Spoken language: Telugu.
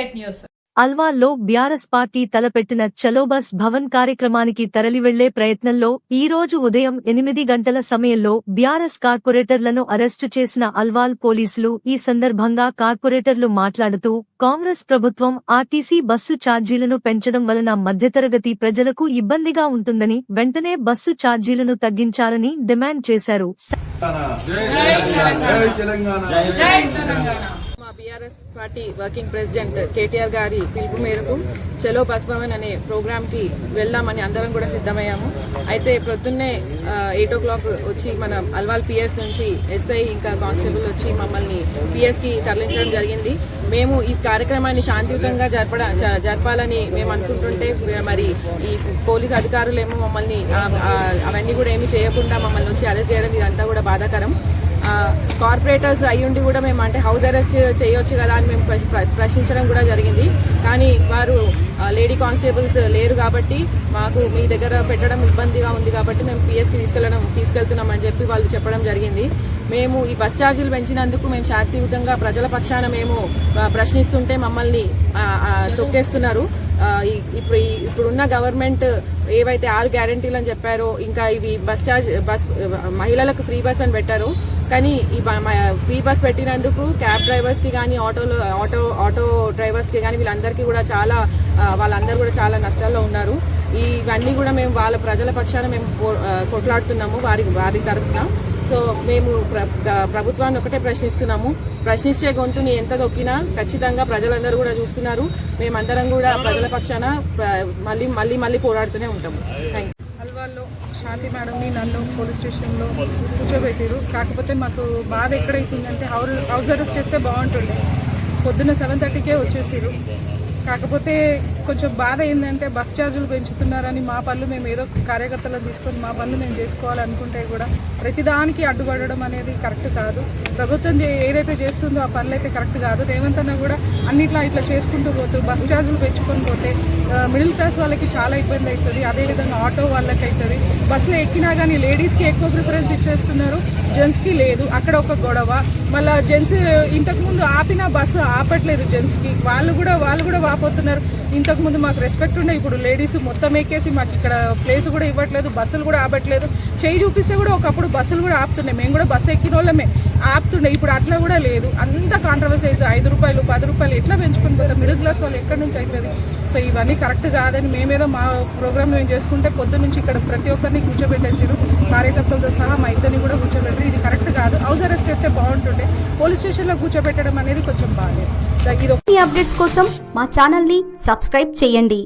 Eight news. అల్వాల్లో బ్యారస్ పార్టీ తలపెట్టిన చలోబస్ భవన్ కార్యక్రమానికి తరలివెళ్ళే ప్రయత్నంలో ఈ రోజు ఉదయం ఎనిమిది గంటల సమయంలో బ్యారస్ కార్పొరేటర్లను అరెస్టు చేసిన అల్వాల్ పోలీసులు ఈ సందర్భంగా కార్పొరేటర్లు మాట్లాడుతూ కాంగ్రెస్ ప్రభుత్వం ఆర్టీసీ బస్సు ఛార్జీలను పెంచడం వలన మధ్యతరగతి ప్రజలకు ఇబ్బందిగా ఉంటుందని వెంటనే బస్సు ఛార్జీలను తగ్గించాలని డిమాండ్ చేశారు. Congress party working president KTR గారి పిలుపు మేరకు చలో బస్భవన్ అనే ప్రోగ్రామ్కి వెళ్దామని అందరం కూడా సిద్ధమయ్యాము. అయితే ప్రొద్దున్నే ఎయిట్ ఓ క్లాక్ వచ్చి మన అల్వాల్ పిఎస్ నుంచి ఎస్ఐ ఇంకా కానిస్టేబుల్ వచ్చి మమ్మల్ని పిఎస్కి తరలించడం జరిగింది. మేము ఈ కార్యక్రమాన్ని శాంతియుతంగా జరపడ జ- జరపాలని మేము అనుకుంటుంటే మరి ఈ పోలీస్ అధికారులు ఏమో మమ్మల్ని అవన్నీ కూడా ఏమి చేయకుండా మమ్మల్ని వచ్చి అరెస్ట్ చేయడం ఇదంతా కూడా బాధాకరం. కార్పొరేటర్స్ అయ్యుండి కూడా మేము అంటే హౌస్ అరెస్ట్ చేయొచ్చు కదా అని మేము ప్ర- ప్రశ్నించడం కూడా జరిగింది. కానీ వారు లేడీ కానిస్టేబుల్స్ లేరు కాబట్టి మాకు మీ దగ్గర పెట్టడం ఇబ్బందిగా ఉంది కాబట్టి మేము పిఎస్కి తీసుకెళ్ళడం తీసుకెళ్తున్నామని చెప్పి వాళ్ళు చెప్పడం జరిగింది. మేము ఈ బస్ ఛార్జీలు పెంచినందుకు మేము శాంతియుతంగా ప్రజల పక్షాన మేము ప్రశ్నిస్తుంటే మమ్మల్ని తొక్కేస్తున్నారు. ఇప్పుడు ఇప్పుడున్న గవర్నమెంట్ ఏవైతే ఆరు గ్యారంటీలు అని చెప్పారో ఇంకా ఇవి బస్ ఛార్జ్ బస్ మహిళలకు ఫ్రీ బస్ అని పెట్టారు. కానీ ఈ ఫ్రీ బస్ పెట్టినందుకు క్యాబ్ డ్రైవర్స్కి కానీ ఆటోలో ఆటో ఆటో డ్రైవర్స్కి కానీ వీళ్ళందరికీ కూడా చాలా వాళ్ళందరూ కూడా చాలా నష్టాల్లో ఉన్నారు. ఇవన్నీ కూడా మేము వాళ్ళ ప్రజల పక్షాన మేము కొట్లాడుతున్నాము వారి వారి తరఫున. సో మేము ప్రభుత్వాన్ని ఒకటే ప్రశ్నిస్తున్నాము. ప్రశ్నించే గొంతుని ఎంత దొక్కినా ఖచ్చితంగా ప్రజలందరూ కూడా చూస్తున్నారు. మేమందరం కూడా ప్రజల పక్షాన మళ్ళీ మళ్ళీ మళ్ళీ పోరాడుతూనే ఉంటాము. థ్యాంక్ హల్వాల్లో శాంతి మేడంని నన్ను పోలీస్ స్టేషన్లో కూర్చోబెట్టారు కాకపోతే మాకు బాధ ఎక్కడైతుందంటే హౌస్ హౌస్ అరెస్ట్ చేస్తే బాగుంటుండే. పొద్దున్న సెవెన్ థర్టీకే వచ్చేసారు కాకపోతే కొంచెం బాధ ఏంటంటే బస్ ఛార్జీలు పెంచుతున్నారని మా పనులు మేము ఏదో కార్యకర్తలను తీసుకొని మా పనులు మేము చేసుకోవాలనుకుంటే కూడా ప్రతిదానికి అడ్డుపడడం అనేది కరెక్ట్ కాదు. ప్రభుత్వం ఏదైతే చేస్తుందో ఆ పనులు అయితే కరెక్ట్ కాదు. రేవంత్ అన్న కూడా అన్నిట్లా ఇట్లా చేసుకుంటూ పోతూ బస్ ఛార్జీలు పెంచుకొని పోతే మిడిల్ క్లాస్ వాళ్ళకి చాలా ఇబ్బంది అవుతుంది అదేవిధంగా ఆటో వాళ్ళకి అవుతుంది బస్సులో ఎక్కినా కానీ లేడీస్కి ఎక్కువ ప్రిఫరెన్స్ ఇచ్చేస్తున్నారు. జెంట్స్కి లేదు. అక్కడ ఒక గొడవ. మళ్ళీ జెంట్స్ ఇంతకుముందు ఆపిన బస్సు ఆపట్లేదు జెంట్స్కి. వాళ్ళు కూడా వాళ్ళు కూడా వాపోతున్నారు. ఇంతకుముందు మాకు రెస్పెక్ట్ ఉండే ఇప్పుడు లేడీస్ మొత్తం ఎక్కేసి మాకు ఇక్కడ ప్లేస్ కూడా ఇవ్వట్లేదు బస్సులు కూడా ఆపట్లేదు. చేయి చూపిస్తే కూడా ఒకప్పుడు బస్సులు కూడా ఆపుతున్నాయి మేము కూడా బస్సు ఎక్కిన వాళ్ళమే ఆపుతుండే ఇప్పుడు అట్లా కూడా లేదు. అంత కాంట్రవర్సీ అవుతుంది ఐదు రూపాయలు పది రూపాయలు ఎట్లా పెంచుకుని పోతాం మిడిల్ క్లాస్ వాళ్ళు ఎక్కడి నుంచి అవుతుంది? సో ఇవన్నీ కరెక్ట్ కాదని మేమేదో మా ప్రోగ్రామ్ మేము చేసుకుంటే పొద్దు నుంచి ఇక్కడ ప్రతి ఒక్కరిని కూర్చోబెట్టేసారు కార్యకర్తలతో సహా మా ఇద్దరిని కూడా కూర్చోబెట్టారు. ఇది కరెక్ట్ కాదు. హౌస్ అరెస్ట్ చేస్తే బాగుంటుండే. పోలీస్ స్టేషన్లో కూర్చోబెట్టడం అనేది కొంచెం బాగాలేదు ఇది ఒక అప్డేట్స్ కోసం మా ఛానల్ని సబ్స్క్రైబ్ చేయండి.